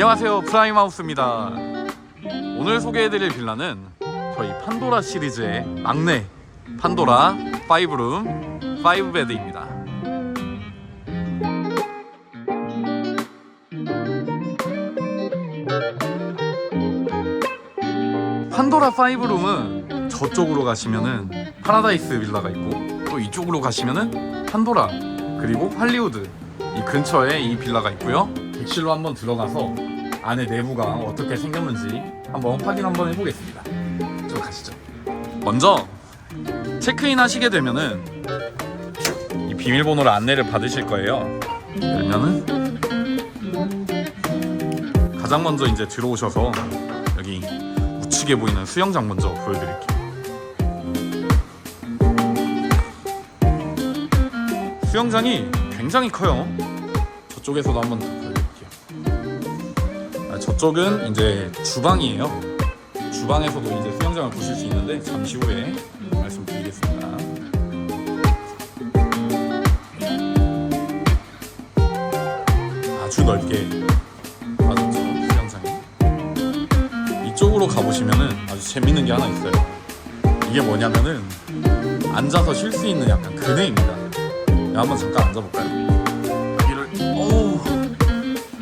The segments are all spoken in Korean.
안녕하세요. 프라임하우스입니다. 오늘 소개해드릴 빌라는 저희 판도라 시리즈의 막내 판도라 5룸 5베드입니다. 판도라 5룸은 저쪽으로 가시면은 파라다이스 빌라가 있고 또 이쪽으로 가시면은 판도라 그리고 할리우드 이 근처에 이 빌라가 있고요 객실로 한번 들어가서 안에 내부가 어떻게 생겼는지 한번 확인 한번 해보겠습니다 저 가시죠 먼저 체크인 하시게 되면은 이 비밀번호로 안내를 받으실 거예요 열면은 가장 먼저 이제 들어오셔서 여기 우측에 보이는 수영장 먼저 보여드릴게요. 수영장이 굉장히 커요. 저쪽에서도 한번 저쪽은 이제 주방이에요. 주방에서도 이제 수영장을 보실 수 있는데 잠시 후에 말씀드리겠습니다. 아주 넓게 빠졌죠 수영장이. 이쪽으로 가보시면은 아주 재밌는 게 하나 있어요. 이게 뭐냐면은 앉아서 쉴 수 있는 약간 그네입니다. 야, 한번 잠깐 앉아볼까요?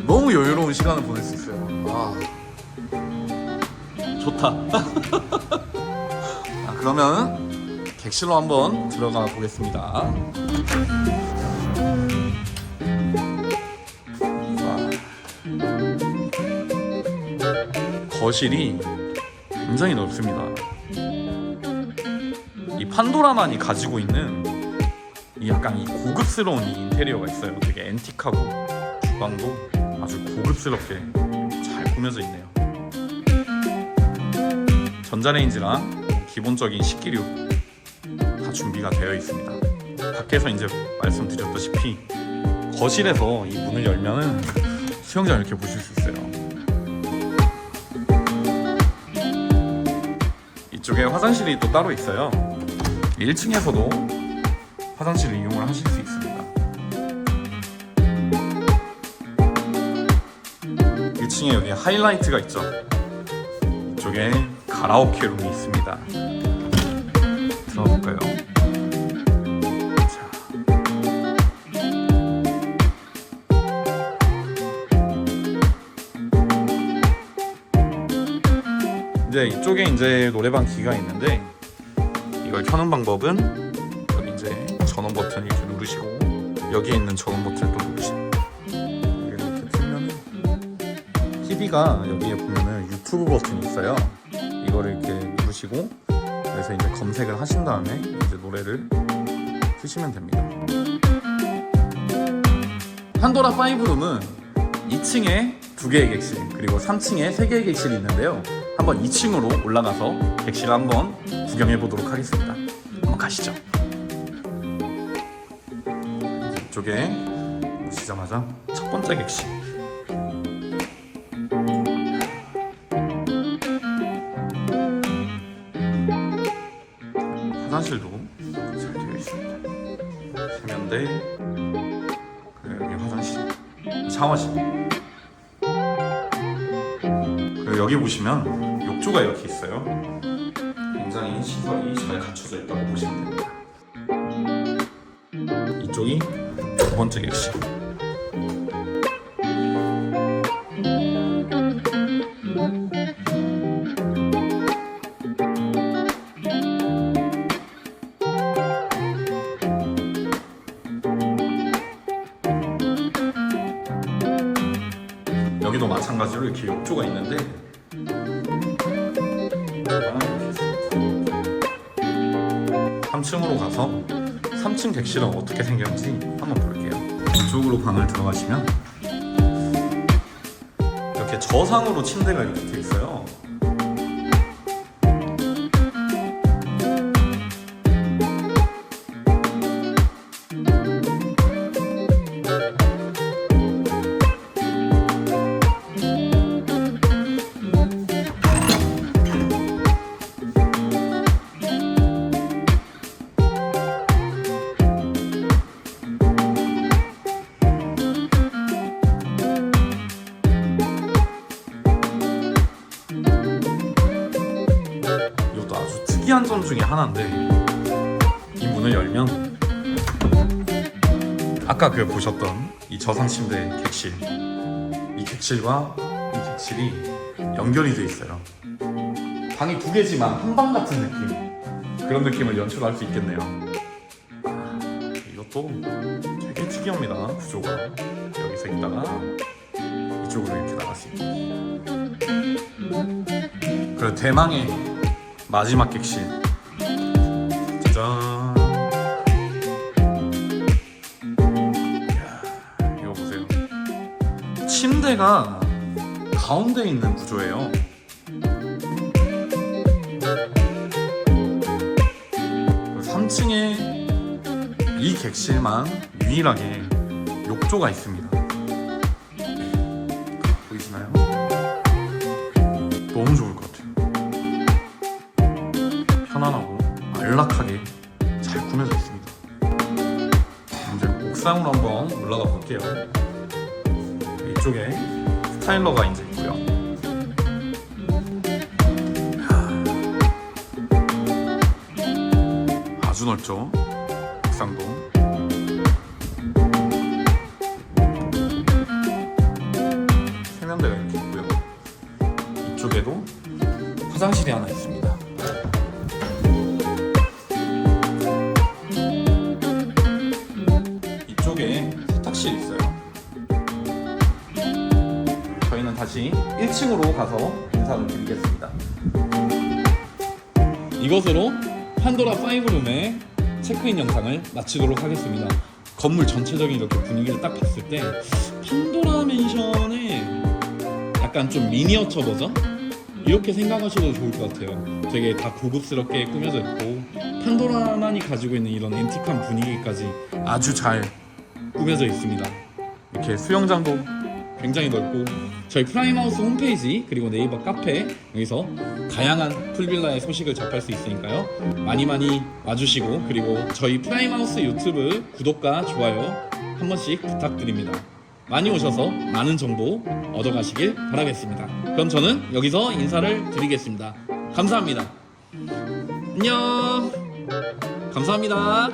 너무 여유로운 시간을 보낼 수 있어요. 와 좋다. 아, 그러면 객실로 한번 들어가 보겠습니다. 와. 거실이 굉장히 넓습니다. 이 판도라만이 가지고 있는 이 약간 이 고급스러운 이 인테리어가 있어요. 되게 앤틱하고 주방도 아주 고급스럽게 잘 꾸며져 있네요. 전자레인지랑 기본적인 식기류 다 준비가 되어 있습니다. 밖에서 이제 말씀드렸다시피 거실에서 이 문을 열면은 수영장 이렇게 보실 수 있어요. 이쪽에 화장실이 또 따로 있어요. 1층에서도 화장실을 이용을 하실 수 있습니다. 1층에 여기 하이라이트가 있죠. 이쪽에 가라오케 룸이 있습니다. 들어볼까요? 자. 이제 이쪽에 이제 노래방 기가 있는데 이걸 켜는 방법은 여기 이제 전원 버튼 이렇게 누르시고 여기에 있는 전원 버튼을 또 누르시고 TV가 여기에 보면은 유튜브 버튼이 있어요. 이거를 이렇게 누르시고 그래서 이제 검색을 하신 다음에 이제 노래를 트시면 됩니다. 판도라 5룸은 2층에 두 개의 객실 그리고 3층에 세 개의 객실이 있는데요. 한번 2층으로 올라가서 객실 한번 구경해 보도록 하겠습니다. 한번 가시죠. 이쪽에 오시자마자 첫 번째 객실. 화장실도 잘 되어 있습니다. 세면대, 그리고 여기 화장실, 샤워실. 그리고 여기 보시면 욕조가 이렇게 있어요. 굉장히 시설이 잘 갖춰져 있다고 보시면 됩니다. 이쪽이 두 번째 객실. 이렇게 욕조가 있는데 3층으로 가서 3층 객실은 어떻게 생겼는지 한번 볼게요. 이쪽으로 방을 들어가시면 이렇게 저상으로 침대가 이렇게 돼 있어요. 특이한 점 중에 하나인데 이 문을 열면 아까 그 보셨던 이 저상 침대 객실. 이 객실과 이 객실이 연결이 돼 있어요. 방이 두 개지만 한 방 같은 느낌. 그런 느낌을 연출할 수 있겠네요. 아, 이것도 되게 특이합니다. 구조가. 여기서 있다가 이쪽으로 이렇게 있고 그리고 대망의 마지막 객실. 짜잔. 이야, 이거 보세요. 침대가 가운데 있는 구조예요. 3층에 이 객실만 유일하게 욕조가 있습니다. 보이시나요? 너무 좋을 볼게요. 이쪽에 스타일러가 이제 있고요. 아주 넓죠? 옥상도. 세면대가 이렇게 있고요. 이쪽에도 화장실이 하나 있습니다. 다시 1층으로 가서 인사를 드리겠습니다. 이것으로 판도라 5룸의 체크인 영상을 마치도록 하겠습니다. 건물 전체적인 이렇게 분위기를 딱 봤을 때 판도라 맨션의 약간 좀 미니어처 버전? 이렇게 생각하셔도 좋을 것 같아요. 되게 다 고급스럽게 꾸며져 있고 판도라만이 가지고 있는 이런 앤틱한 분위기까지 아주 잘 꾸며져 있습니다. 이렇게 수영장도 굉장히 넓고 저희 프라임하우스 홈페이지 그리고 네이버 카페 여기서 다양한 풀빌라의 소식을 접할 수 있으니까요. 많이 많이 와주시고 그리고 저희 프라임하우스 유튜브 구독과 좋아요 한 번씩 부탁드립니다. 많이 오셔서 많은 정보 얻어가시길 바라겠습니다. 그럼 저는 여기서 인사를 드리겠습니다. 감사합니다. 안녕. 감사합니다